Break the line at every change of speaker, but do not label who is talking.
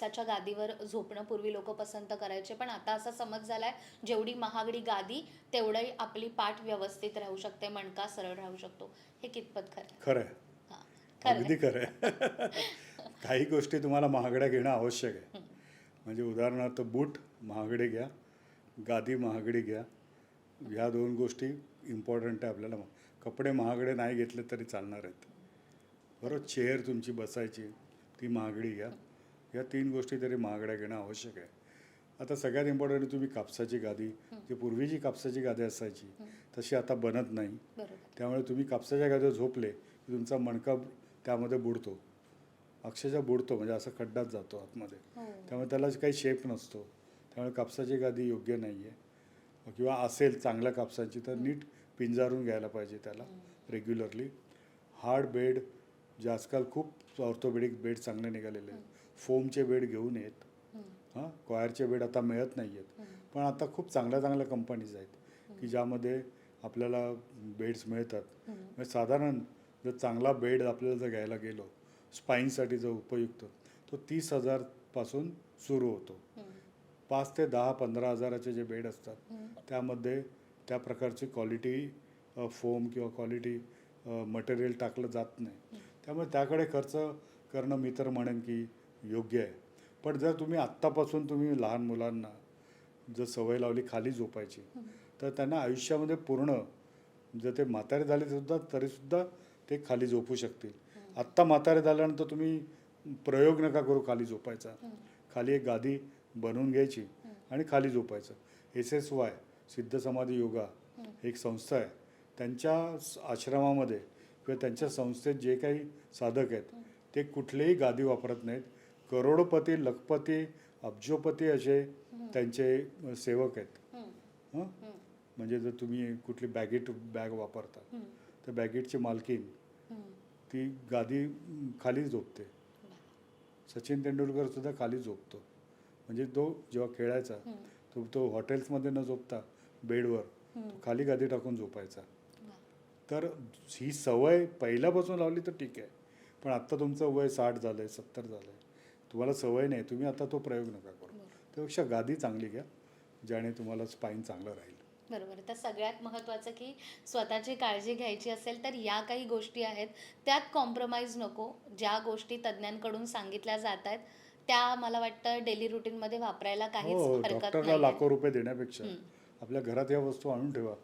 कापसाच्या गादीवर झोपणं पूर्वी लोक पसंत करायचे पण आता असा समज झालाय जेवढी महागडी गादी तेवढी आपली पाठ व्यवस्थित राहू शकते मणका सरळ राहू शकतो. हे कितपत खरं आहे?
खरं आहे. अगदी
आहे.
खरं आहे. काही गोष्टी तुम्हाला महागड्या घेणं आवश्यक आहे. म्हणजे उदाहरणार्थ बूट महागडे घ्या गादी महागडी घ्या ह्या दोन गोष्टी इम्पॉर्टंट आहे आपल्याला. कपडे महागडे नाही घेतले तरी चालणार आहेत. बरोबर चेअर तुमची बसायची ती महागडी घ्या. या तीन गोष्टी तरी महागड्या घेणं आवश्यक आहे. आता सगळ्यात इम्पॉर्टंट तुम्ही कापसाची गादी. जी पूर्वी जी कापसाची गादी असायची तशी आता बनत नाही. त्यामुळे तुम्ही कापसाच्या गादीवर झोपले की तुमचा मणका त्यामध्ये बुडतो. अक्षरशः बुडतो म्हणजे असा खड्डाच जातो आतमध्ये.
हो.
त्यामुळे त्याला काही शेप नसतो. त्यामुळे कापसाची गादी योग्य नाही आहे किंवा असेल चांगल्या कापसाची तर नीट पिंजारून घ्यायला पाहिजे त्याला रेग्युलरली हार्ड बेड जे आजकाल खूप ऑर्थोपेडिक बेड चांगले निघालेले आहेत. फोमचे बेड घेऊन येत. हां कॉयरचे बेड आता मिळत नाही आहेत पण आता खूप चांगल्या चांगल्या कंपनीज आहेत की ज्यामध्ये आपल्याला बेड्स मिळतात. म्हणजे साधारण जर चांगला बेड आपल्याला जर घ्यायला गेलो स्पाईनसाठी जो उपयुक्त तो तीस हजारपासून सुरू होतो. पाच ते दहा पंधरा हजाराचे जे बेड असतात त्यामध्ये त्या प्रकारची क्वालिटी फोम किंवा क्वालिटी मटेरियल टाकलं जात नाही. त्यामुळे त्याकडे खर्च करणं मी तर म्हणेन की योग्य आहे. पण जर तुम्ही आत्तापासून तुम्ही लहान मुलांना जर सवय लावली खाली झोपायची तर त्यांना आयुष्यामध्ये पूर्ण जर ते म्हातारे झाले सुद्धा तरीसुद्धा ते खाली झोपू शकतील. आत्ता म्हातारे झाल्यानंतर तुम्ही प्रयोग नका करू खाली झोपायचा. खाली एक गादी बनवून घ्यायची आणि खाली झोपायचं. एस एस वाय सिद्ध समाधी योगा एक संस्था आहे. त्यांच्या आश्रमामध्ये किंवा त्यांच्या संस्थेत जे काही साधक आहेत ते कुठलेही गादी वापरत नाहीत. करोडपती लखपती अब्जोपती असे त्यांचे सेवक आहेत. हं? म्हणजे जर तुम्ही कुठली बॅगेट बॅग वापरता तर बॅगेटची मालकीन ती गादी खाली झोपते. सचिन तेंडुलकर सुद्धा खाली झोपतो. म्हणजे तो जेव्हा खेळायचा तो तो हॉटेल्समध्ये न झोपता बेडवर तो खाली गादी टाकून झोपायचा. तर ही सवय पहिल्यापासून लावली तर ठीक आहे. पण आत्ता तुमचं वय साठ झालं आहे सत्तर झालं आहे तुम्हाला सवय नाही तुम्ही आता तो प्रयोग नका करू. त्यापेक्षा गादी चांगली घ्या ज्याने तुम्हाला स्पाईन चांगलं राहील.
बरोबर तर सगळ्यात महत्त्वाचं की स्वतःची काळजी घ्यायची असेल तर या काही गोष्टी आहेत. त्यात कॉम्प्रोमाइज नको. ज्या गोष्टी तज्ज्ञांकडून सांगितल्या जात आहेत त्या मला वाटतं डेली रुटीनमध्ये वापरायला काहीच
हो
हरकत
डॉक्टरला
नाही
लाखो रुपये देण्यापेक्षा आपल्या घरात या वस्तू आणून ठेवा.